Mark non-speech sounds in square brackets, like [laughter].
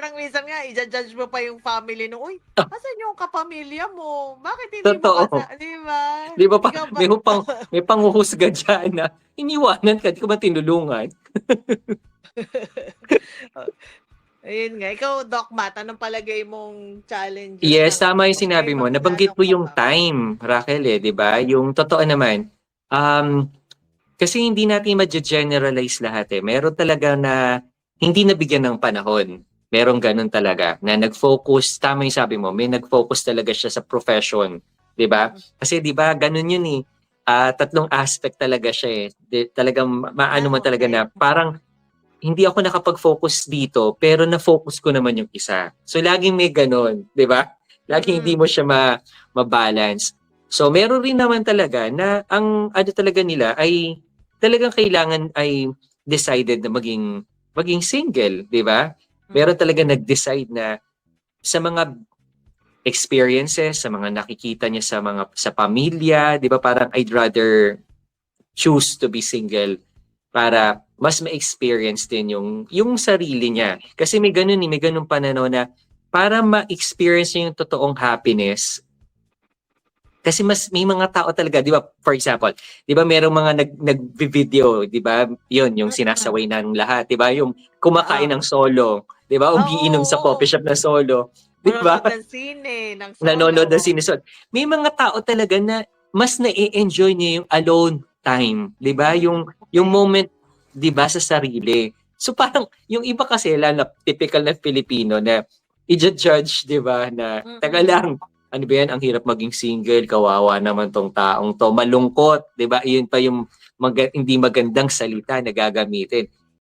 parang minsan nga, i-judge mo pa yung family no, "Uy, Ah. asan yung kapamilya mo? Bakit hindi Totoo. mo kasa" 'di ba? Di ba pa, Ikaw ba may, pang, may panghuhusga dyan na iniwanan ka, di ka ba tinulungan? [laughs] Ayun nga. Ikaw, Doc Matt, anong palagay mong challenges Yes, tama yung sinabi mo. Nabanggit mo yung time, Raquel, eh, di ba? Yung totoo naman, um, kasi hindi natin ma-generalize lahat eh. Meron talaga na hindi nabigyan ng panahon. Meron ganun talaga na nag-focus, tama yung sabi mo, may nag-focus talaga siya sa profession, di ba? Kasi di ba, ganun yun eh. Ah, tatlong aspect talaga siya eh. Di, talagang ma- maano mo talaga na parang hindi ako nakapag-focus dito, pero na-focus ko naman yung isa. So, laging may ganun, di ba? Laging hindi mo siya ma- ma-balance. So, meron rin naman talaga na ang ano talaga nila ay talagang kailangan ay decided na maging maging single, di ba? Meron talaga nag-decide na sa mga experiences, sa mga nakikita niya sa mga sa pamilya, di ba? Parang I'd rather choose to be single para mas ma-experience din yung yung sarili niya. Kasi may ganun eh, may ganun pananaw na para ma-experience niya yung totoong happiness, kasi mas may mga tao talaga, 'di ba? For example, 'di ba merong mga nag nag-video, 'di ba? 'Yun, yung sinasaway ng lahat, 'di ba? Yung kumakain ng solo, 'di ba? Umiinom sa coffee shop na solo, 'di ba? Nanonood ng sine, ng solo. Nanonood ng sinisod. May mga tao talaga na mas na-enjoy niya yung alone time, 'di ba? Yung yung moment 'di ba sa sarili. So parang yung iba kasi lalo na typical na Filipino na i-judge 'di ba na taga lang ano ba yan ang hirap maging single kawawa naman tong taong to malungkot 'di ba? Iyon pa yung maga- hindi magandang salita na gagamitin.